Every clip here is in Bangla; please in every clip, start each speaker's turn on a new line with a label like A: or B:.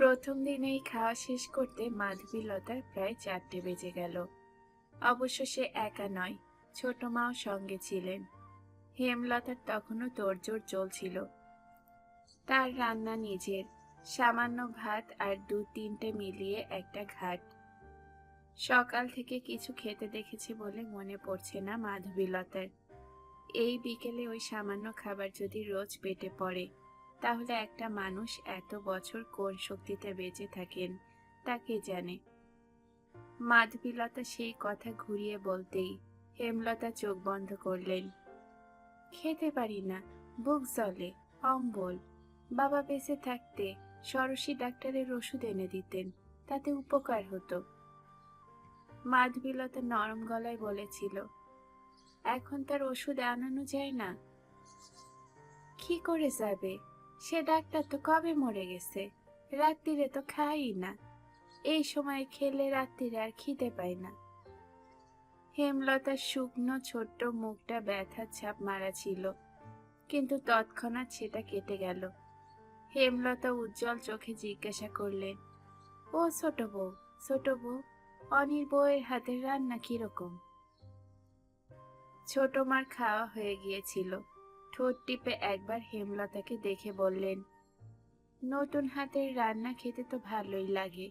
A: প্রথম দিনেই খাওয়া শেষ করতে মাধবীলতার প্রায় চারটে বেজে গেল। অবশ্য সে একা নয়, ছোট মাও সঙ্গে ছিলেন। হেমলতার তখনও তোড়জোড় চলছিল। তার রান্না নিজের, সামান্য ভাত আর দু তিনটে মিলিয়ে একটা ঘাট। সকাল থেকে কিছু খেতে দেখেছে বলে মনে পড়ছে না মাধবীলতার। এই বিকেলে ওই সামান্য খাবার যদি রোজ পেটে পড়ে তাহলে একটা মানুষ এত বছর কোন শক্তিতে বেঁচে থাকেন তা কে জানে? মাধবীলতা সেই কথা ঘুরিয়ে বলতেই হেমলতা চোখ বন্ধ করলেন। খেতে পারি না, বুক জলে অম্বল। বাবা বেঁচে থাকতে সরসী ডাক্তারের ওষুধ এনে দিতেন, তাতে উপকার হতো। মাধবীলতা নরম গলায় বলেছিল, এখন তার ওষুধ আনানো যায় না। কি করে যাবে? সে ডাক্তার তো কবে মরে গেছে? রাত্রিরে তো খাই না। এই সময় খেলে রাত্রিরে আর খিদে পায় না। হেমলতার শুকনো, ছোট্ট মুখটা ব্যথার ছাপ মারা ছিল, কিন্তু তৎক্ষণাৎ সেটা কেটে গেল। হেমলতা উজ্জ্বল চোখে জিজ্ঞাসা করলেন, ও ছোট বউ ছোট বউ, অনির বউয়ের হাতের রান্না কীরকম? ছোট মার খাওয়া হয়ে গিয়েছিল। ঠোঁট টিপে একবার হেমলতাকে দেখে বললেন, নতুন হাতের রান্না খেতে তো ভালোই লাগে।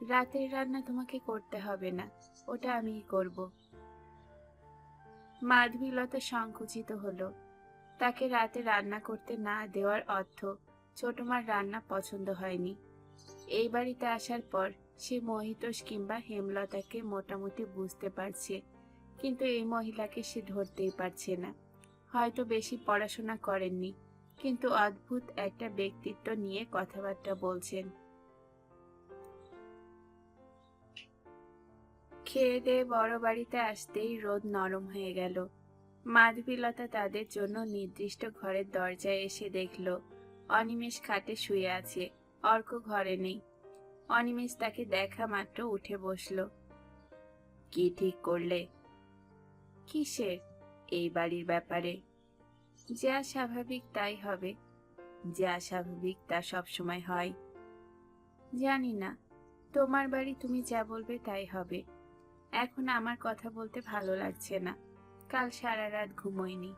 A: রাতের রান্না তোমাকে করতে হবে না, ওটা আমিই করব। মাধবীলতা সংকুচিত হলো। তাকে রাতে রান্না করতে না দেওয়ার অর্থ ছোট মার রান্না পছন্দ হয়নি। এই বাড়িতে আসার পর সে মহিতোষ কিংবা হেমলতাকে মোটামুটি বুঝতে পারছে, কিন্তু এই মহিলাকে সে ধরতেই পারছে না। হয়তো বেশি পড়াশোনা করেননি, কিন্তু অদ্ভুত একটা ব্যক্তিত্ব নিয়ে কথাবার্তা বলছেন। খেয়ে দিয়ে বড় বাড়িতে আসতেই রোদ নরম হয়ে গেল। মাধবীলতা তাদের জন্য নির্দিষ্ট ঘরের দরজায় এসে দেখল, অনিমেষ খাটে শুয়ে আছে, অর্ক ঘরে নেই। অনিমেষ তাকে দেখা মাত্র উঠে বসল। কি ঠিক করলে? কিসের? এই বাড়ির ব্যাপারে। যা স্বাভাবিক তাই হবে। যা স্বাভাবিক তা সবসময় হয়। জানি না, তোমার বাড়ি তুমি যা বলবে তাই হবে। এখন আমার কথা বলতে ভালো লাগছে না। কাল সারা রাত ঘুমোইনি।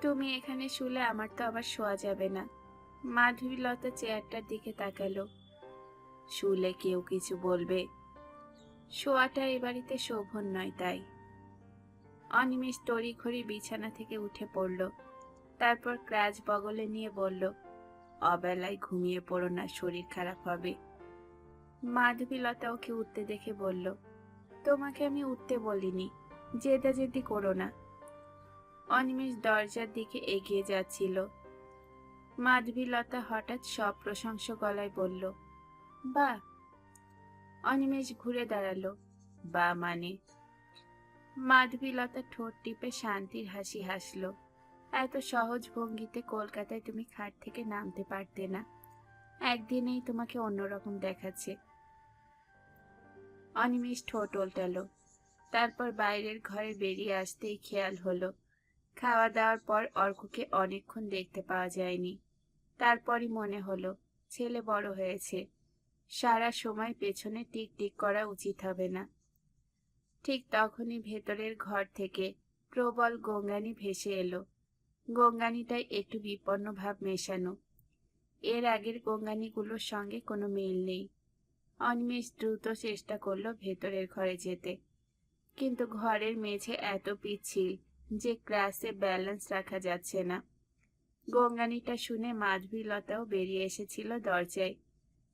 A: তুমি এখানে শুলে আমার তো আবার শোয়া যাবে না। মাধবীলতা চেয়ারটার দিকে তাকালো। শুলে কেউ কিছু বলবে? শোয়াটা এ বাড়িতে শোভন নয় তাই। অনিমেষ তড়িঘড়ি বিছানা থেকে উঠে পড়ল। তারপর ক্রাচ বগলে নিয়ে বলল, অবেলায় ঘুমিয়ে পড়ো না, শরীর খারাপ হবে। মাধবীলতা ওকে উঠতে দেখে বলল, তোমাকে আমি উঠতে বলিনি জেদাজেদি করো না। অনিমেষ দরজার দিকে এগিয়ে যাচ্ছিল। মাধবীলতা হঠাৎ সব প্রশংস গলায় বলল বা অনিমেষ ঘুরে দাঁড়াল বা মানে? মাধবীলতা ঠোঁট টিপে শান্তির হাসি হাসলো। এত সহজ ভঙ্গিতে কলকাতায় তুমি খাট থেকে নামতে পারতে না। একদিনেই তোমাকে অন্যরকম দেখাচ্ছে। অনিমেষ ঠোঁট উল্টালো তারপর বাইরের ঘরে বেরিয়ে আসতেই খেয়াল হলো। খাওয়া দাওয়ার পর অর্ককে অনেকক্ষণ দেখতে পাওয়া যায়নি। তারপরই মনে হলো, ছেলে বড় হয়েছে। সারা সময় পেছনে টিক টিক করা উচিত হবে না। ঠিক তখনই ভেতরের ঘর থেকে প্রবল গঙ্গানি ভেসে এলো। গঙ্গানিটায় একটু বিপন্ন ভাব মেশানো। এর আগের গঙ্গানিগুলোর সঙ্গে কোনো মিল নেই। অনিমেষ দ্রুত চেষ্টা করল ভেতরের ঘরে যেতে। কিন্তু ঘরের মেঝে এত পিচ্ছিল যে ক্লাসে ব্যালেন্স রাখা যাচ্ছে না। গঙ্গানিটা শুনে মাধবীলতাও বেরিয়ে এসেছিল দরজায়।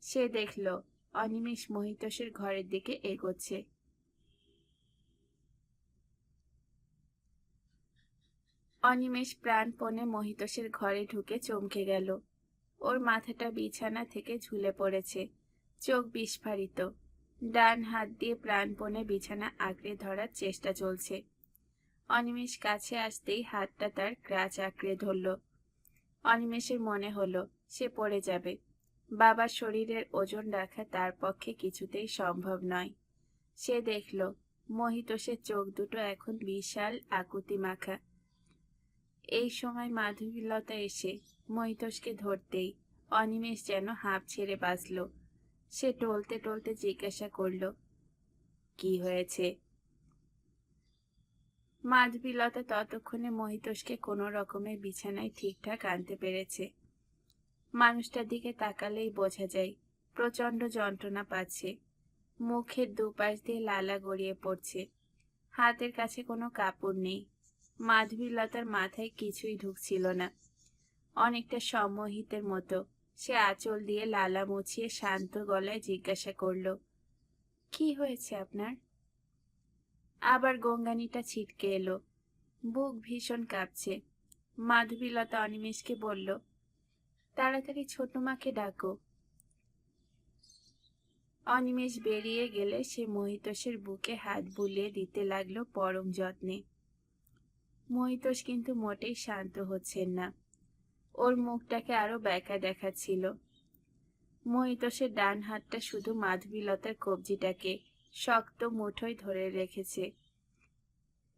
A: সে দেখল অনিমেষ মহিতোষের ঘরের দিকে এগোচ্ছে। অনিমেষ প্রাণপণে মহিতোষের ঘরে ঢুকে চমকে গেল। ওর মাথাটা বিছানা থেকে ঝুলে পড়েছে। চোখ বিস্ফারিত। ডান হাত দিয়ে প্রাণপণে বিছানা আঁকড়ে ধরার চেষ্টা চলছে। অনিমেষ কাছে আসতেই হাতটা তার ক্রাচ আঁকড়ে ধরল। অনিমেষের মনে হলো, সে পড়ে যাবে। বাবার শরীরের ওজন রাখা তার পক্ষে কিছুতেই সম্ভব নয়। সে দেখল, মহিতোষের চোখ দুটো এখন বিশাল আকুতি মাখা। এই সময় মাধবীলতা এসে মহিতোষকে ধরতেই অনিমেষ যেন হাঁপ ছেড়ে বাঁচল। সে টলতে টলতে জিজ্ঞাসা করল, কি হয়েছে? মাধবীলতা ততক্ষণে মহিতোষকে কোনো রকমের বিছানায় ঠিকঠাক আনতে পেরেছে। মানুষটার দিকে তাকালেই বোঝা যায় প্রচণ্ড যন্ত্রণা পাচ্ছে। মুখের দুপাশ দিয়ে লালা গড়িয়ে পড়ছে। হাতের কাছে কোনো কাপড় নেই। মাধবীলতার মাথায় কিছুই ঢুকছিল না। অনেকটা সম্মোহিতের মতো সে আঁচল দিয়ে লালা মুছিয়ে শান্ত গলায় জিজ্ঞাসা করল, কি হয়েছে আপনার? আবার গঙ্গানিটা ছিটকে এলো। বুক ভীষণ কাঁপছে। মাধবীলতা অনিমেষকে বলল, তাড়াতাড়ি ছোট মাকে ডাকো। অনিমেষ বেরিয়ে গেলে সে মহিতোষের বুকে হাত বুলিয়ে দিতে লাগল পরম যত্নে। মহিতোষ কিন্তু মোটেই শান্ত হচ্ছেন না। ওর মুখটাকে আরও ব্যাকা দেখাচ্ছিল। মহিতোষের ডান হাতটা শুধু মাধবীলতার কবজিটাকে শক্ত মুঠোয় ধরে রেখেছে।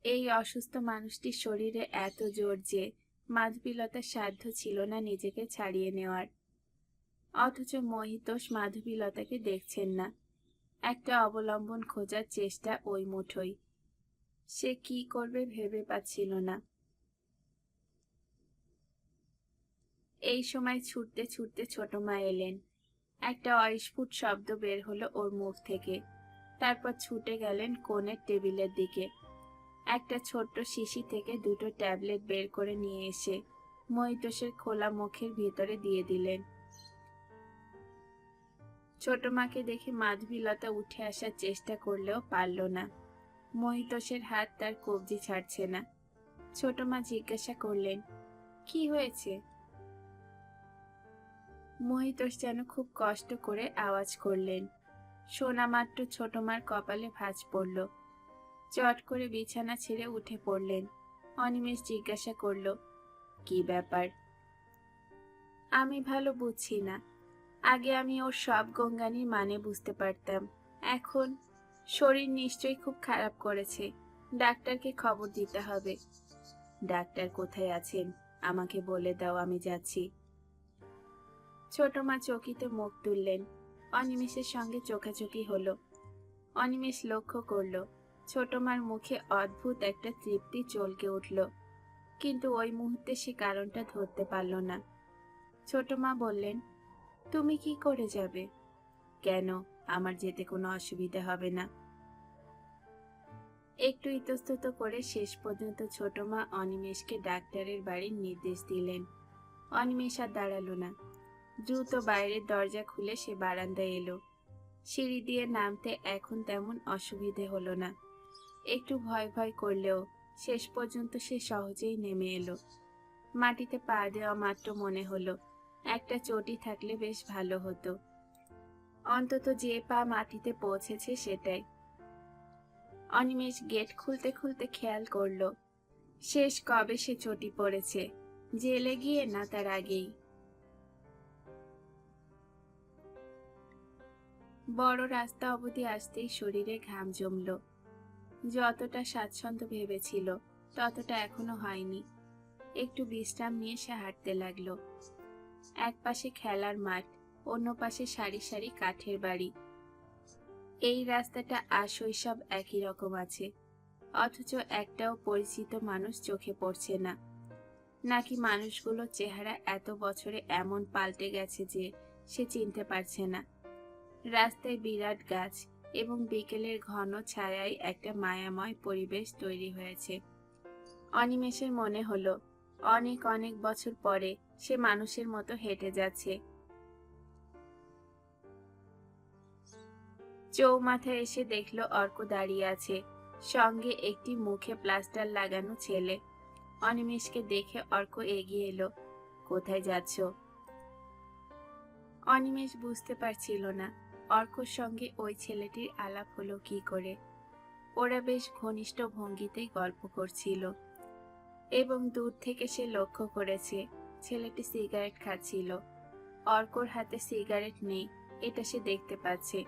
A: এই অসুস্থ মানুষটির শরীরে এত জোর যে মাধবীলতার সাধ্য ছিল না নিজেকে ছাড়িয়ে নেওয়ার। অথচ মহিতোষ মাধবীলতাকে দেখছেন না। একটা অবলম্বন খোঁজার চেষ্টা ওই মুঠোই সে কি করবে ভেবে পাচ্ছিল না। এই সময় ছুটতে ছুটতে ছোট মা এলেন। একটা অস্ফুট শব্দ বের হলো ওর মুখ থেকে। তারপর ছুটে গেলেন কোণের টেবিলের দিকে। একটা ছোট্ট শিশি থেকে দুটো ট্যাবলেট বের করে নিয়ে এসে মহিতোষের খোলা মুখের ভিতরে দিয়ে দিলেন। ছোট মাকে দেখে মাধবীলতা উঠে আসার চেষ্টা করলেও পারল না। মহিতোষের হাত তার কবজি ছাড়ছে না। ছোট মা জিজ্ঞাসা করলেন, কি হয়েছে? মহিতোষ যেন খুব কষ্ট করে আওয়াজ করলেন। শোনা মাত্র ছোট মার কপালে ভাঁজ পড়ল। চট করে বিছানা ছেড়ে উঠে পড়লেন। অনিমেষ জিজ্ঞাসা করল, কি ব্যাপার? আমি ভালো বুঝছি না। আগে আমি ওর সব গঙ্গানির মানে বুঝতে পারতাম। এখন শরীর নিশ্চয়ই খুব খারাপ করেছে। ডাক্তারকে খবর দিতে হবে। ডাক্তার কোথায় আছেন? আমাকে বলে দাও, আমি যাচ্ছি। ছোট মা চকিতে মুখ তুললেন। অনিমেষের সঙ্গে চোখাচোখি হলো। অনিমেষ লক্ষ্য করল, ছোট মার মুখে অদ্ভুত একটা তৃপ্তি চলকে উঠল। কিন্তু ওই মুহূর্তে সে কারণটা ধরতে পারল না। ছোট মা বললেন, তুমি কি করে যাবে? কেন? আমার যেতে কোনো অসুবিধা হবে না। একটু ইতস্তত করে শেষ পর্যন্ত ছোট মা অনিমেষকে ডাক্তারের বাড়ির নির্দেশ দিলেন। অনিমেষ আর দাঁড়াল না। দ্রুত বাইরের দরজা খুলে সে বারান্দায় এলো। সিঁড়ি দিয়ে নামতে এখন তেমন অসুবিধে হলো না। একটু ভয় ভয় করলেও শেষ পর্যন্ত সে সহজেই নেমে এলো। মাটিতে পা দেওয়া মাত্র মনে হলো, একটা চটি থাকলে বেশ ভালো হতো। অন্তত যে পা মাটিতে পৌঁছেছে সেটাই। অনিমেষ গেট খুলতে খুলতে খেয়াল করল। শেষ কবে সে চটি পড়েছে? জেলে গিয়ে না তার আগেই। বড় রাস্তা অবধি আসতেই শরীরে ঘাম জমল। যতটা স্বাচ্ছন্দ্য ভেবেছিল, ততটা এখনও হয়নি। একটু বিশ্রাম নিয়ে সে হাঁটতে লাগল। এক পাশে খেলার মাঠ, অন্য পাশে সারি সারি কাঠের বাড়ি। এই রাস্তাটা আশৈশব একই রকম আছে। অথচ একটাও পরিচিত মানুষ চোখে পড়ছে না। নাকি মানুষগুলোর চেহারা এত বছরে এমন পাল্টে গেছে যে সে চিনতে পারছে না। রাস্তায় বিরাট গাছ এবং বিকেলের ঘন ছায়ায় একটা মায়াময় পরিবেশ তৈরি হয়েছে। অনিমেষের মনে হলো, অনেক অনেক বছর পরে সে মানুষের মতো হেঁটে যাচ্ছে। চৌমাথায় এসে দেখল অর্ক দাঁড়িয়ে আছে। সঙ্গে একটি মুখে প্লাস্টার লাগানো ছেলে। অনিমেষকে দেখে অর্ক এগিয়ে এলো। কোথায় যাচ্ছ? অনিমেষ বুঝতে পারছিল না। অর্কর সঙ্গে ওই ছেলেটির আলাপ হলো কি করে? ওরা বেশ ঘনিষ্ঠ ভঙ্গিতেই গল্প করছিল। এবং দূর থেকে সে লক্ষ্য করেছে, ছেলেটি সিগারেট খাচ্ছিল। অর্কর হাতে সিগারেট নেই, এটা সে দেখতে পাচ্ছে।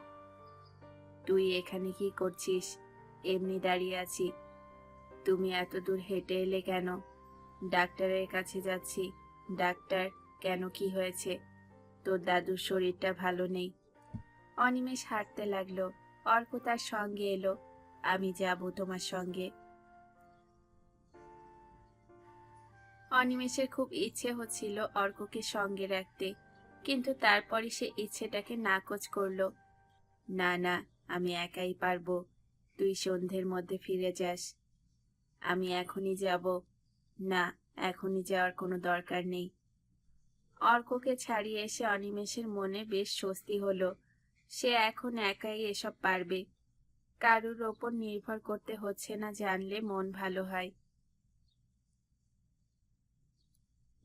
A: তুই এখানে কি করছিস? এমনি দাঁড়িয়ে আছি। তুমি এত দূর হেঁটে এলে কেন? ডাক্তারের কাছে যাচ্ছি। ডাক্তার, কেন কি হয়েছে? তোর দাদুর শরীরটা ভালো নেই। অনিমেষ হাঁটতে লাগল। অর্ক তার সঙ্গে এলো। আমি যাব তোমার সঙ্গে। অনিমেষের খুব ইচ্ছে হচ্ছিল অর্ককে সঙ্গে রাখতে। কিন্তু তারপরে সে ইচ্ছেটাকে নাকচ করল। না না আমি একাই পারব। তুই সন্ধ্যের মধ্যে ফিরে যাস। আমি এখনই যাব। না, এখনই যাওয়ার কোনো দরকার নেই। অর্ককে ছাড়িয়ে এসে অনিমেষের মনে বেশ স্বস্তি হলো। সে এখন একাই এসব পারবে। কারুর ওপর নির্ভর করতে হচ্ছে না জানলে মন ভালো হয়।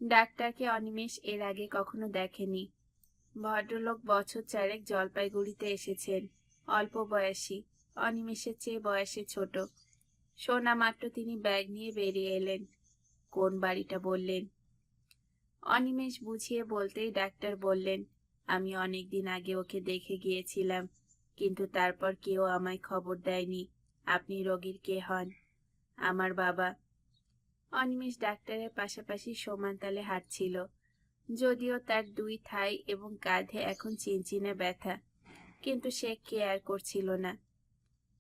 A: ডাক্তারকে অনিমেষ এর আগে কখনো দেখেনি। ভদ্রলোক বছর চারেক জলপাইগুড়িতে এসেছেন। অল্প বয়সী, অনিমেষের চেয়ে বয়সে ছোট। শোনা মাত্র তিনি ব্যাগ নিয়ে বেরিয়ে এলেন। কোন বাড়িটা বললেন? অনিমেষ বুঝিয়ে বলতেই ডাক্তার বললেন, আমি অনেক দিন আগে ওকে দেখে গিয়েছিলাম, কিন্তু তারপর কেউ আমায় খবর দেয়নি। আপনি রোগীর কে হন? আমার বাবা। অনিমেষ ডাক্তারের পাশাপাশি সমান তালে হাঁটছিল। যদিও তার দুই থাই এবং কাঁধে এখন চিনচিনে ব্যথা কিন্তু সে কেয়ার করছিল না।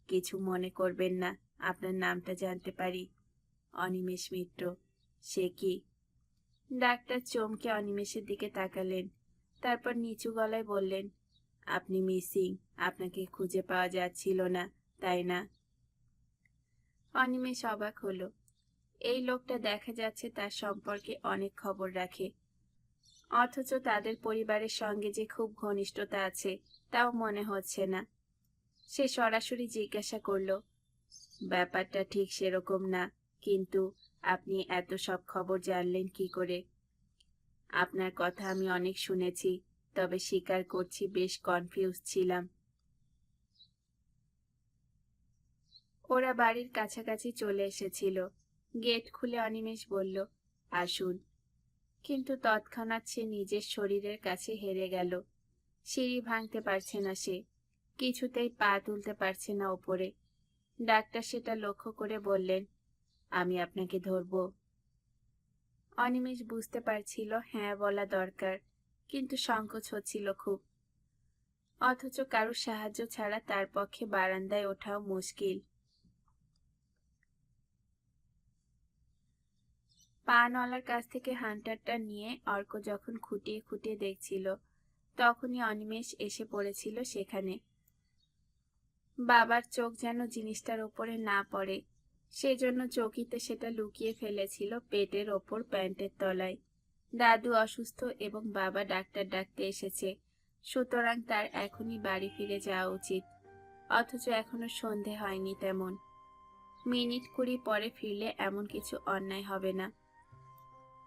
A: কিছু মনে করবেন না, আপনার নামটা জানতে পারি। অনিমেষ মিত্র, সে কি? ডাক্তার চমকে অনিমেষের দিকে তাকালেন, তারপর নিচু গলায় বললেন, আপনি মিসিং, আপনাকে খুঁজে পাওয়া যাচ্ছিল না, তাই না? অনিমেষ অবাক হলো, এই লোকটা দেখা যাচ্ছে তার সম্পর্কে অনেক খবর রাখে। অথচ তাদের পরিবারের সঙ্গে যে খুব ঘনিষ্ঠতা আছে তাও মনে হচ্ছে না। সে সরাসরি জিজ্ঞাসা করল, ব্যাপারটা ঠিক সেরকম না, কিন্তু আপনি এত সব খবর জানলেন কি করে? আপনার কথা আমি অনেক শুনেছি, তবে স্বীকার করছি বেশ কনফিউজ ছিলাম। ওরা বাড়ির কাছাকাছি চলে এসেছিল। গেট খুলে অনিমেষ বলল, আসুন। কিন্তু তৎক্ষণাৎ সে নিজের শরীরের কাছে হেরে গেল। সিঁড়ি ভাঙতে পারছে না সে। কিছুতেই পা তুলতে পারছে না ওপরে। ডাক্তার সেটা লক্ষ্য করে বললেন, আমি আপনাকে ধরব। অনিমেষ বুঝতে পারছিল হ্যাঁ বলা দরকার। কিন্তু সংকোচ হচ্ছিল খুব। অথচ কারোর সাহায্য ছাড়া তার পক্ষে বারান্দায় ওঠাও মুশকিল। পানওয়ালার কাছ থেকে হান্টারটা নিয়ে অর্ক যখন খুঁটিয়ে খুঁটিয়ে দেখছিল তখনই অনিমেষ এসে পড়েছিল সেখানে। বাবার চোখ যেন জিনিসটার ওপরে না পড়ে, সেজন্য চৌকিতে সেটা লুকিয়ে ফেলেছিল পেটের ওপর প্যান্টের তলায়। দাদু অসুস্থ এবং বাবা ডাক্তার ডাকতে এসেছে, সুতরাং তার এখনই বাড়ি ফিরে যাওয়া উচিত। অথচ এখনও সন্ধে হয়নি তেমন। মিনিট কুড়ি পরে ফিরলে এমন কিছু অন্যায় হবে না।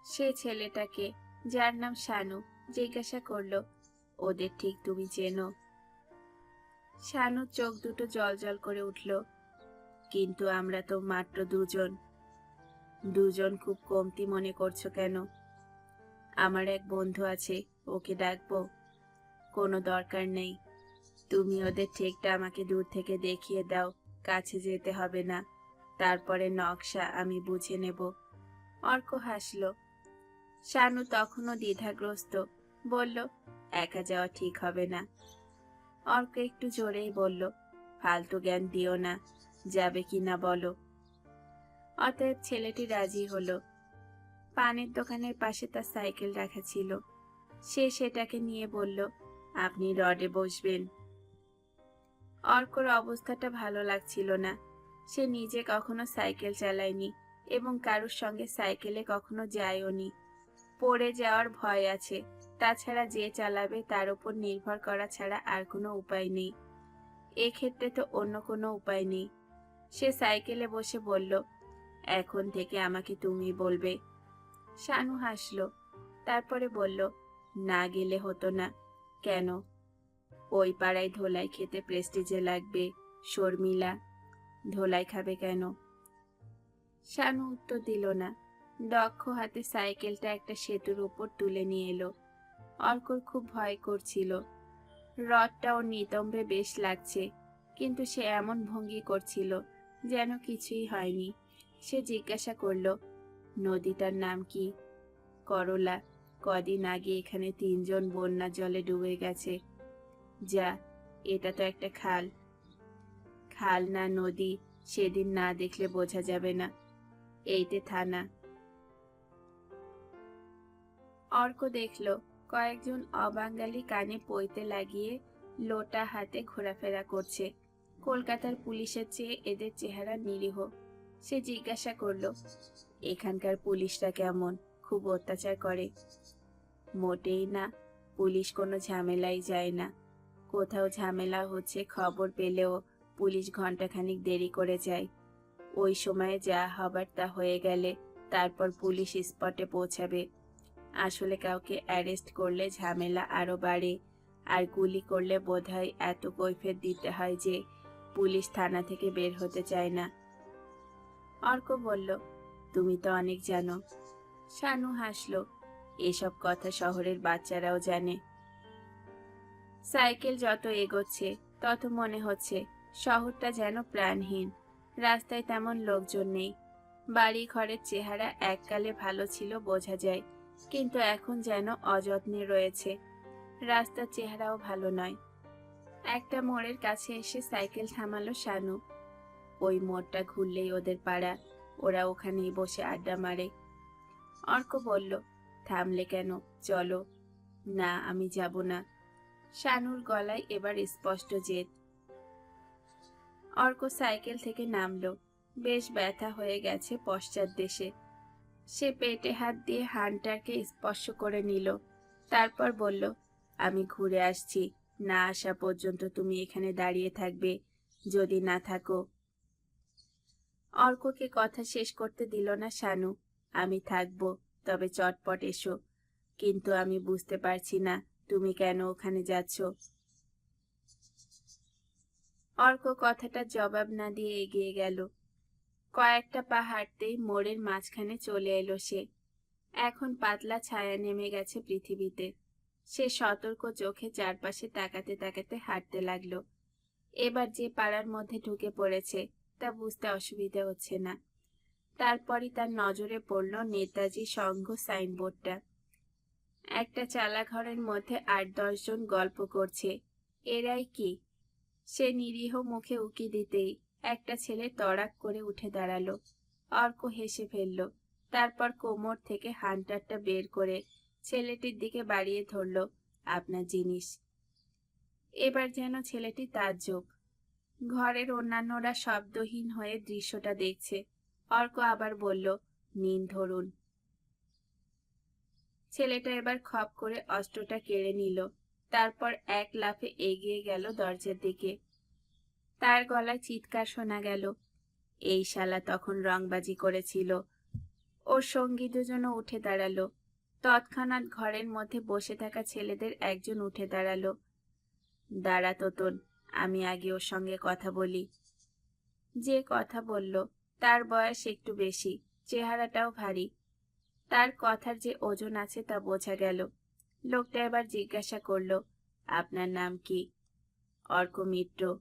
A: সে ছেলেটাকে, যার নাম শানু, জিজ্ঞাসা করল ওদের ঠিক তুমি চেনো। শানুর চোখ দুটো জল জল করে উঠল। কিন্তু আমরা তো মাত্র দুজন। দুজন খুব কমতি মনে করছ কেন? আমার এক বন্ধু আছে, ওকে ডাকবো। কোনো দরকার নেই। তুমি ওদের ঠিকটা আমাকে দূর থেকে দেখিয়ে দাও, কাছে যেতে হবে না। তারপরে নকশা আমি বুঝে নেব। অর্ক হাসল। শানু তখনও দ্বিধাগ্রস্ত। বলল, একা যাওয়া ঠিক হবে না। অর্ক একটু জোরেই বলল, ফালতু জ্ঞান দিও না, যাবে কি না বলো। অতএব ছেলেটি রাজি হলো। পানের দোকানের পাশে তার সাইকেল রাখা ছিল। সে সেটাকে নিয়ে বলল, আপনি রডে বসবেন। অর্কর অবস্থাটা ভালো লাগছিল না। সে নিজে কখনো সাইকেল চালায়নি এবং কারুর সঙ্গে সাইকেলে কখনো যায়ওনি। পড়ে যাওয়ার ভয় আছে। তাছাড়া যে চালাবে তার উপর নির্ভর করা ছাড়া আর কোনো উপায় নেই। এক্ষেত্রে তো অন্য কোনো উপায় নেই। সে সাইকেলে বসে বলল, এখন থেকে আমাকে তুমি বলবে। শানু হাসলো, তারপরে বলল, না গেলে হতো না। কেন? ওই পাড়ায় ধোলাই খেতে প্রেস্টিজে লাগবে, শর্মিলা। ধোলাই খাবে কেন? শানু উত্তর দিল না। দক্ষ হাতে সাইকেলটা একটা সেতুর উপর তুলে নিয়ে এলো। অর্কর খুব ভয় করছিল। রথটা ওর নিতম্বে বেশ লাগছে, কিন্তু সে এমন ভঙ্গি করছিল যেন কিছুই হয়নি। সে জিজ্ঞাসা করল, নদীটার নাম কি? করলা। কদিন আগে এখানে তিনজন বন্যা জলে ডুবে গেছে। যা, এটা তো একটা খাল। খাল না নদী, সেদিন না দেখলে বোঝা যাবে না। এইতে থানা। অর্ক দেখল কয়েকজন অবাঙালি কানে পইতে লাগিয়ে লোটা হাতে ঘোরাফেরা করছে। কলকাতার পুলিশের চেয়ে এদের চেহারা নিরীহ। সে জিজ্ঞাসা করল, এখানকার পুলিশরা কেমন? খুব অত্যাচার করে? মোটেই না। পুলিশ কোনো ঝামেলাই যায় না। কোথাও ঝামেলা হচ্ছে খবর পেলেও পুলিশ ঘন্টাখানিক দেরি করে যায়। ওই সময়ে যা হবার তা হয়ে গেলে তারপর পুলিশ স্পটে পৌঁছাবে। আসলে কাউকে অ্যারেস্ট করলে ঝামেলা আরও বাড়ে। আর গুলি করলে বোধহয় এত কৈফিয়ত দিতে হয় যে পুলিশ থানা থেকে বের হতে চায় না। অর্ক বলল, তুমি তো অনেক জানো। শানু হাসলো, এসব কথা শহরের বাচ্চারাও জানে। সাইকেল যত এগোচ্ছে, তত মনে হচ্ছে শহরটা যেন প্রাণহীন। রাস্তায় তেমন লোকজন নেই। বাড়ি ঘরের চেহারা এককালে ভালো ছিল, বোঝা যায়। কিন্তু এখন যেন অযত্নে রয়েছে। রাস্তার চেহারাও ভালো নয়। একটা মোড়ের কাছে এসে সাইকেল থামালো শানু। ওই মোড়টা ঘুরলেই ওদের পাড়া। ওরা ওখানেই বসে আড্ডা মারে। অর্ক বলল, থামলে কেন? চলো। না, আমি যাব না। শানুর গলায় এবার স্পষ্ট জেদ। অর্ক সাইকেল থেকে নামলো। বেশ ব্যথা হয়ে গেছে পশ্চাৎ দেশে। সে পেটে হাত দিয়ে হান্টারকে স্পর্শ করে নিল। তারপর বলল, আমি ঘুরে আসছি। না আসা পর্যন্ত তুমি এখানে দাঁড়িয়ে থাকবে। যদি না থাকো অর্ককে কথা শেষ করতে দিল না শানু। আমি থাকব, তবে চটপট এসো। কিন্তু আমি বুঝতে পারছি না তুমি কেন ওখানে যাচ্ছ। অর্ক কথাটা জবাব না দিয়ে এগিয়ে গেল। কয়েকটা পা হাঁটতেই মোড়ের মাঝখানে চলে এলো সে। এখন পাতলা ছায়া নেমে গেছে পৃথিবীতে। সে সতর্ক চোখে চারপাশে তাকাতে তাকাতে হাঁটতে লাগল। এবার যে পাড়ার মধ্যে ঢুকে পড়েছে, তা বুঝতে অসুবিধা হচ্ছে না। তারপরই তার নজরে পড়ল নেতাজি সংঘ সাইনবোর্ডটা। একটা চালা ঘরের মধ্যে আট দশজন গল্প করছে। এরাই কি? সে নিরীহ মুখে উকি দিতেই একটা ছেলে তড়াক করে উঠে দাঁড়াল। অর্ক হেসে ফেলল। তারপর কোমর থেকে হান্টারটা বের করে ছেলেটির দিকে বাড়িয়ে ধরল আপনার জিনিস। এবার যেন ছেলেটি তাজ্জব ঘরের অন্যান্যরা শব্দহীন হয়ে দৃশ্যটা দেখছে। অর্ক আবার বলল, নিন ধরুন। ছেলেটা এবার খপ করে অস্ত্রটা কেড়ে নিল। তারপর এক লাফে এগিয়ে গেল দরজার দিকে। তার গলায় চিৎকার শোনা গেল। এই শালা তখন রংবাজি করেছিল। ওর সঙ্গী দুজনও উঠে দাঁড়াল। তৎক্ষণাৎ ঘরের মধ্যে বসে থাকা ছেলেদের একজন উঠে দাঁড়াল। দাঁড়া তোতন আমি আগে ওর সঙ্গে কথা বলি। যে কথা বলল, তার বয়স একটু বেশি, চেহারাটাও ভারী। তার কথার যে ওজন আছে তা বোঝা গেল। লোকটা এবার জিজ্ঞাসা করল, আপনার নাম কি? অর্ক মিত্র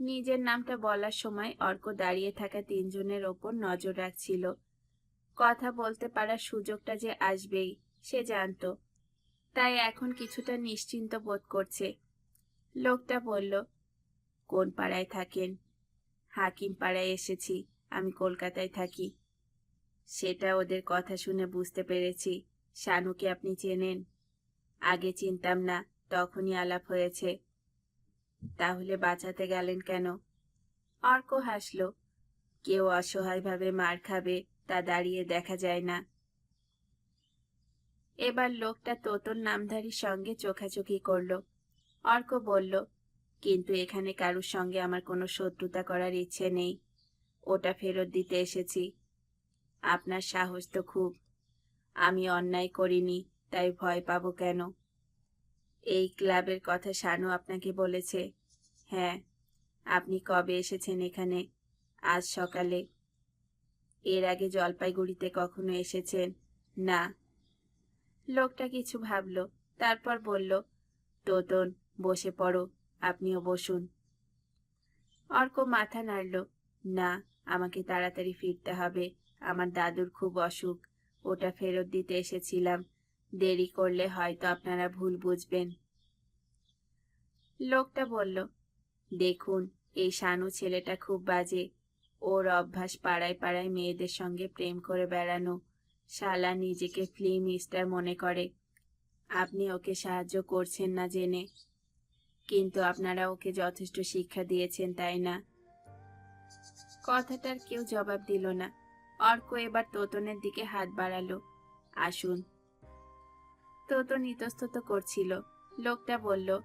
A: নিজের নামটা বলার সময় অর্ক দাঁড়িয়ে থাকা তিনজনের ওপর নজর রাখছিল। কথা বলতে পারার সুযোগটা যে আসবেই, সে জানত। তাই এখন কিছুটা নিশ্চিন্ত বোধ করছে। লোকটা বলল, কোন পাড়ায় থাকেন? হাকিম পাড়ায় এসেছি, আমি কলকাতায় থাকি। সেটা ওদের কথা শুনে বুঝতে পেরেছি। শানুকে আপনি চেনেন? আগে চিনতাম না, তখনই আলাপ হয়েছে। তাহলে বাঁচাতে গেলেন কেন? অর্ক হাসল। কেউ অসহায়ভাবে মার খাবে তা দাঁড়িয়ে দেখা যায় না। এবার লোকটা তোতন নামধারীর সঙ্গে চোখাচোখি করল। অর্ক বলল, কিন্তু এখানে কারুর সঙ্গে আমার কোনো শত্রুতা করার ইচ্ছে নেই। ওটা ফেরত দিতে এসেছি। আপনার সাহস তো খুব। আমি অন্যায় করিনি, তাই ভয় পাবো কেন? এই ক্লাবের কথা শানু আপনাকে বলেছে। হ্যাঁ আপনি কবে এসেছেন এখানে? আজ সকালে। এর আগে জলপাইগুড়িতে কখনো এসেছেন? না। লোকটা কিছু ভাবলো, তারপর বলল, তোতন, বসে পড়ো, আপনিও বসুন। অর্ক মাথা নাড়ল, না, আমাকে তাড়াতাড়ি ফিরতে হবে। আমার দাদুর খুব অসুখ, ওটা ফেরত দিতে এসেছিলাম। দেরি করলে হয়তো আপনারা ভুল বুঝবেন। লোকটা বলল, দেখুন, এই শানু ছেলেটা খুব বাজে। ওর অভ্যাস পাড়ায় পাড়ায় মেয়েদের সঙ্গে প্রেম করে বেড়ানো। শালা নিজেকে ফিল্ম স্টার মনে করে। আপনি ওকে সাহায্য করছেন না জেনে। কিন্তু আপনারা ওকে যথেষ্ট শিক্ষা দিয়েছেন, তাই না? কথাটার কেউ জবাব দিল না। অর্ক এবার তোতনের দিকে হাত বাড়ালো। আসুন তোতন ইতস্তত করছিল। লোকটা বলল,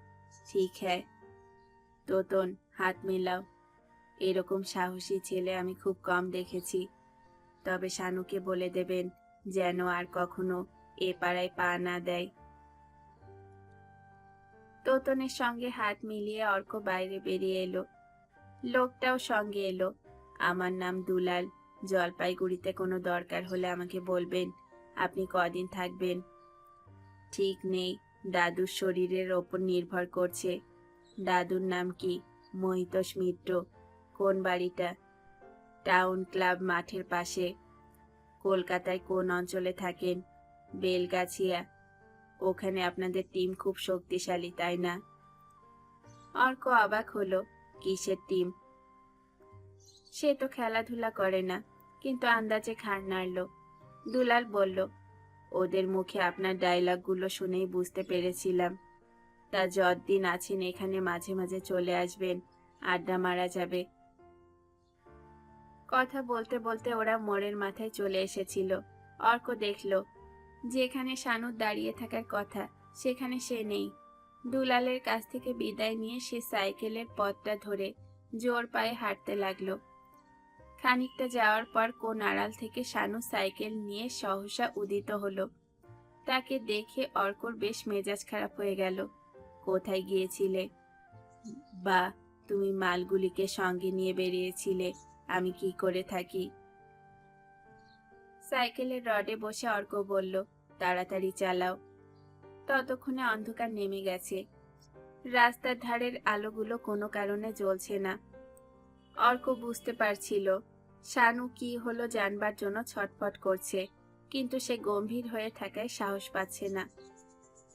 A: ঠিক হ্যাঁ তোতন, হাত মেলাও। এরকম সাহসী ছেলে আমি খুব কম দেখেছি। তবে শানুকে বলে দেবেন যেন আর কখনো এ পাড়ায় পা না দেয়। তোতনের সঙ্গে হাত মিলিয়ে অর্ক বাইরে বেরিয়ে এলো। লোকটাও সঙ্গে এলো। আমার নাম দুলাল। জলপাইগুড়িতে কোনো দরকার হলে আমাকে বলবেন। আপনি কদিন থাকবেন ঠিক নেই দাদুর শরীরের ওপর নির্ভর করছে। দাদুর নাম কি? মহিতোষ মিত্র। কোন বাড়িটা? টাউন ক্লাব মাঠের পাশে। কলকাতায় কোন অঞ্চলে থাকেন? বেলগাছিয়া। ওখানে আপনাদের টিম খুব শক্তিশালী, তাই না? অর্ক অবাক হলো, কিসের টিম? সে তো খেলাধুলা করে না, কিন্তু আন্দাজে ঘাড় নাড়ল। দুলাল বলল ওদের মুখে আপনার ডায়লগগুলো শুনেই বুঝতে পেরেছিলাম। তা যতদিন আছেন এখানে মাঝে মাঝে চলে আসবেন, আড্ডা মারা যাবে। কথা বলতে বলতে ওরা মোড়ের মাথায় চলে এসেছিল। অর্ক দেখল, যেখানে শানুর দাঁড়িয়ে থাকার কথা, সেখানে সে নেই। দুলালের কাছ থেকে বিদায় নিয়ে সে সাইকেলের পথটা ধরে জোর পায়ে হাঁটতে লাগল। খানিকটা যাওয়ার পর কোন আড়াল থেকে শানু সাইকেল নিয়ে সহসা উদিত হলো। তাকে দেখে অর্কর বেশ মেজাজ খারাপ হয়ে গেল। কোথায় গিয়েছিলে? বা, তুমি মালগুলিকে সঙ্গে নিয়ে বেরিয়েছিলে, আমি কি করে থাকি? সাইকেলের রডে বসে অর্ক বলল, তাড়াতাড়ি চালাও। ততক্ষণে অন্ধকার নেমে গেছে। রাস্তার ধারের আলোগুলো কোনো কারণে জ্বলছে না। অর্ক বুঝতে পারছিল শানু কি হলো জানবার জন্য ছটফট করছে, কিন্তু সে গম্ভীর হয়ে থাকায় সাহস পাচ্ছে না।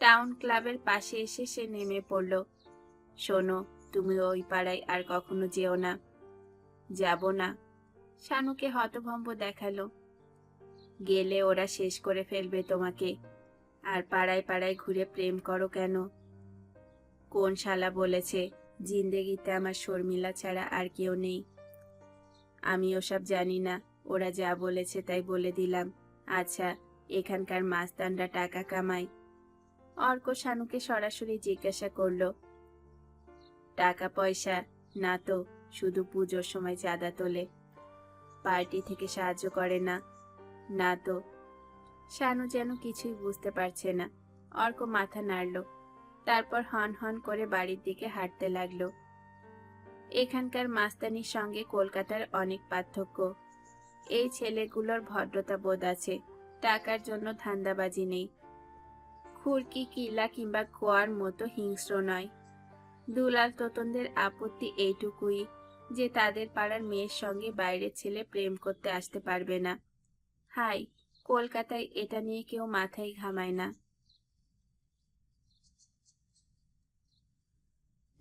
A: টাউন ক্লাবের পাশে এসে সে নেমে পড়ল। শোনো, তুমি ওই পাড়ায় আর কখনো যেও না। যাব না। শানুকে হতভম্ব দেখাল। গেলে ওরা শেষ করে ফেলবে তোমাকে। আর পাড়ায় পাড়ায় ঘুরে প্রেম করো কেন? কোন শালা বলেছে, জিন্দেগিতে আমার শর্মিলা ছাড়া আর কেউ নেই। আমি ওসব জানি না। ওরা যা বলেছে তাই বলে দিলাম। আচ্ছা এখানকার মাস্তানরা টাকা কামায়। অর্ক শানুকে সরাসরি জিজ্ঞাসা করল, টাকা, পয়সা? না তো, শুধু পুজোর সময় চাঁদা তোলে। পার্টি থেকে সাহায্য করে না। না তো। শানু যেন কিছুই বুঝতে পারছে না। অর্ক মাথা নাড়ল। তারপর হন হন করে বাড়ির দিকে হাঁটতে লাগল। এখানকার মাস্তানির সঙ্গে কলকাতার অনেক পার্থক্য। এই ছেলেগুলোর ভদ্রতা বোধ আছে, টাকার জন্য ধান্দাবাজি নেই। খুরকি কিলা কিংবা কোয়ার মতো হিংস্র নয়। দুলাল তোতনদের আপত্তি এইটুকুই যে তাদের পাড়ার মেয়ের সঙ্গে বাইরের ছেলে প্রেম করতে আসতে পারবে না। হাই কলকাতায় এটা নিয়ে কেউ মাথায় ঘামায় না।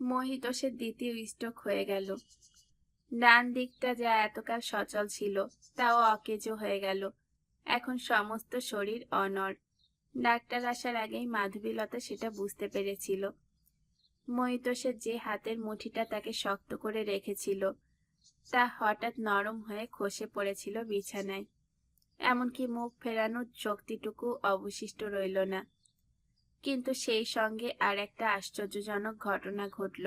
A: মহিতোষের দ্বিতীয় স্ট্রোক হয়ে গেল। ডান দিকটা যা এতকাল সচল ছিল, তাও অকেজো হয়ে গেল। এখন সমস্ত শরীর অনড়। ডাক্তার আসার আগেই মাধবীলতা সেটা বুঝতে পেরেছিল। মহিতোষের যে হাতের মুঠিটা তাকে শক্ত করে রেখেছিল, তা হঠাৎ নরম হয়ে খসে পড়েছিল বিছানায়। এমনকি মুখ ফেরানোর শক্তিটুকু অবশিষ্ট রইল না। কিন্তু সেই সঙ্গে আর একটা আশ্চর্যজনক ঘটনা ঘটল।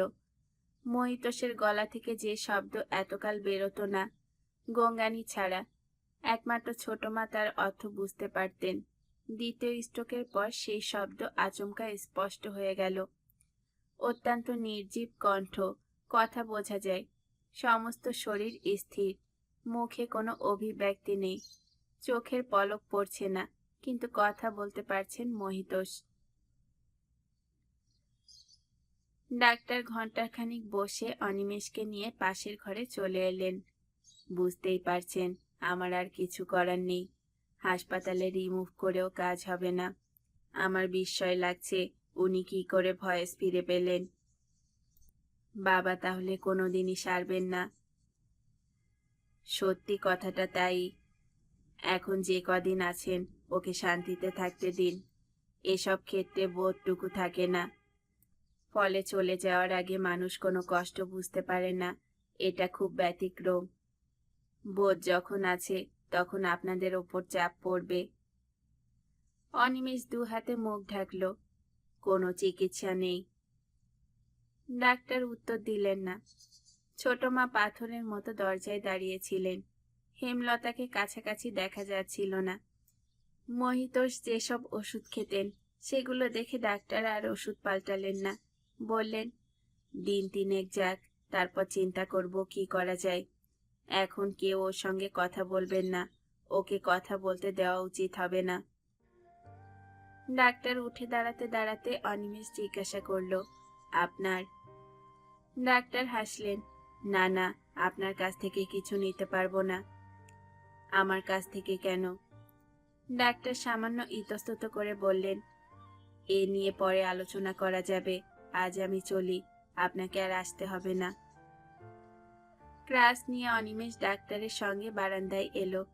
A: মহিতোষের গলা থেকে যে শব্দ এতকাল বেরোতো না, গঙ্গানি ছাড়া। একমাত্র ছোট মা তার অর্থ বুঝতে পারতেন। দ্বিতীয় স্ট্রোকের পর সেই শব্দ আচমকা স্পষ্ট হয়ে গেল। অত্যন্ত নির্জীব কণ্ঠ, কথা বোঝা যায়, সমস্ত শরীর স্থির, মুখে কোনো অভিব্যক্তি নেই, চোখের পলক পড়ছে না, কিন্তু কথা বলতে পারছেন মহিতোষ। ডাক্তার ঘন্টাখানিক বসে অনিমেষকে নিয়ে পাশের ঘরে চলে এলেন। বুঝতেই পারছেন, আমার আর কিছু করার নেই। হাসপাতালে রিমুভ করেও কাজ হবে না। আমার বিস্ময় লাগছে, উনি কি করে ভয়েস ফিরে পেলেন। বাবা তাহলে কোনোদিনই সারবেন না। সত্যি কথাটা তাই। এখন যে কদিন আছেন, ওকে শান্তিতে থাকতে দিন। এসব ক্ষেত্রে বোধটুকু থাকে না। ফলে চলে যাওয়ার আগে মানুষ কোনো কষ্ট বুঝতে পারে না। এটা খুব ব্যতিক্রম। বোধ যখন আছে, তখন আপনাদের ওপর চাপ পড়বে। অনিমেষ দু হাতে মুখ ঢাকল। কোনো চিকিৎসা নেই। ডাক্তার উত্তর দিলেন না। ছোট মা পাথরের মতো দরজায় দাঁড়িয়েছিলেন। হেমলতাকে কাছাকাছি দেখা যাচ্ছিল না। মহিতোষ যেসব ওষুধ খেতেন, সেগুলো দেখে ডাক্তার আর ওষুধ পাল্টালেন না। বললেন, দিন তিনেক যাক, তারপর চিন্তা করব কি করা যায়। এখন কেউ ওর সঙ্গে কথা বলবেন না, ওকে কথা বলতে দেওয়া উচিত হবে না। ডাক্তার উঠে দাঁড়াতে দাঁড়াতে অনিমেষ জিজ্ঞাসা করল, আপনার? ডাক্তার হাসলেন, না না, আপনার কাছ থেকে কিছু নিতে পারব না। আমার কাছ থেকে কেন? ডাক্তার সামান্য ইতস্তত করে বললেন, এ নিয়ে পরে আলোচনা করা যাবে। আজ আমি চলি, আপনাকে আর আসতে হবে না। ক্রাস নিয়ে অনিমেষ ডাক্তারের সঙ্গে বারান্দায় এলো।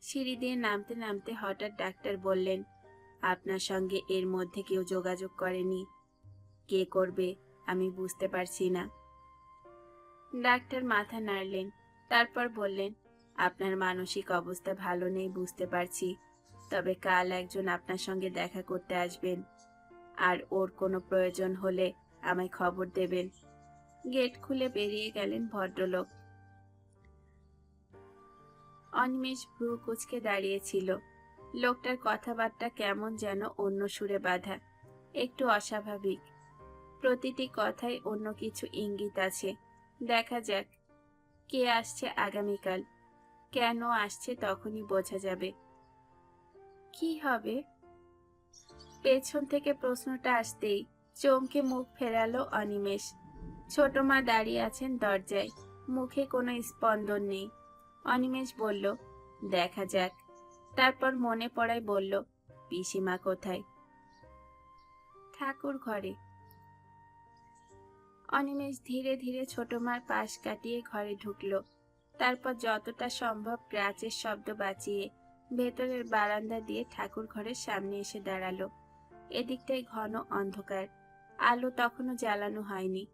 A: সিঁড়ি দিয়ে নামতে নামতে হঠাৎ ডাক্তার বললেন, আপনার সঙ্গে এর মধ্যে কেউ যোগাযোগ করেনি। কে করবে আমি বুঝতে পারছি না। ডাক্তার মাথা নাড়লেন, তারপর বললেন, আপনার মানসিক অবস্থা ভালো নেই, বুঝতে পারছি। তবে কাল একজন আপনার সঙ্গে দেখা করতে আসবেন। আর ওর কোনো প্রয়োজন হলে আমায় খবর দেবেন। গেট খুলে বেরিয়ে গেলেন ভদ্রলোক। অনিমেষ ভ্রু কুচকে দাঁড়িয়েছিল লোকটার কথাবার্তা কেমন যেন অন্য সুরে বাঁধা, একটু অস্বাভাবিক। প্রতিটি কথায় অন্য কিছু ইঙ্গিত আছে। দেখা যাক কে আসছে আগামীকাল। কেন আসছে তখনই বোঝা যাবে। কি হবে? পেছন থেকে প্রশ্নটা আসতেই চমকে মুখ ফেরালো অনিমেষ। ছোট মা দাঁড়িয়ে আছেন দরজায়, মুখে কোনো স্পন্দন নেই। অনিমেষ বলল, দেখা যাক। তারপর মনে পড়ায় বলল, পিসিমা কোথায়? ঠাকুর ঘরে। অনিমেষ ধীরে ধীরে ছোট মার পাশ কাটিয়ে ঘরে ঢুকলো। তারপর যতটা সম্ভব ক্রাচের শব্দ বাঁচিয়ে ভেতরের বারান্দা দিয়ে ঠাকুর ঘরের সামনে এসে দাঁড়াল। এদিকটায় ঘন অন্ধকার। আলো তখনও জ্বালানো হয়নি।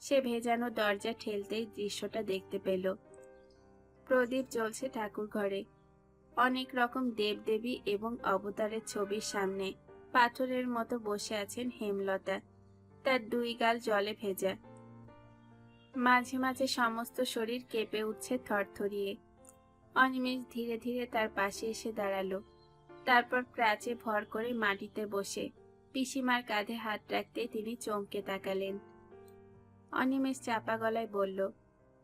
A: সে ভেজানো দরজা ঠেলতেই দৃশ্যটা দেখতে পেল। প্রদীপ জ্বলছে ঠাকুর ঘরে। অনেক রকম দেবদেবী এবং অবতারের ছবির সামনে পাথরের মতো বসে আছেন হেমলতা। তার দুই গাল জলে ভেজা। মাঝে মাঝে সমস্ত শরীর কেঁপে উঠছে থরথরিয়ে। অনিমেষ ধীরে ধীরে তার পাশে এসে দাঁড়াল। তারপর প্রাচে ভর করে মাটিতে বসে পিসিমার কাঁধে হাত রাখতে তিনি চমকে তাকালেন। অনিমেষ চাপা গলায় বলল,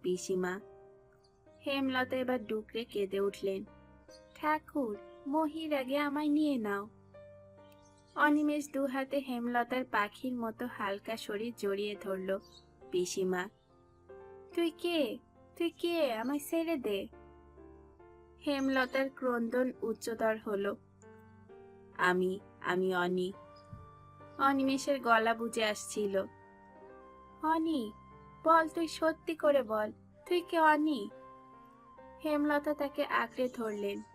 A: পিসিমা। হেমলতা এবার ডুকরে কেঁদে উঠলেন, ঠাকুর, মহির আগে আমায় নিয়ে নাও। অনিমেষ দু হাতে হেমলতার পাখির মতো হালকা শরীর জড়িয়ে ধরল, পিসিমা, তুই কে? তুই কে? আমায় ছেড়ে দে। হেমলতার ক্রন্দন উচ্চতর হলো আমি আমি অনি। অনিমেষের গলা বুঝে আসছিল। অনি, বল তুই সত্যি করে বল, তুই কে অনি? হেমলতা তাকে আঁকড়ে ধরলেন।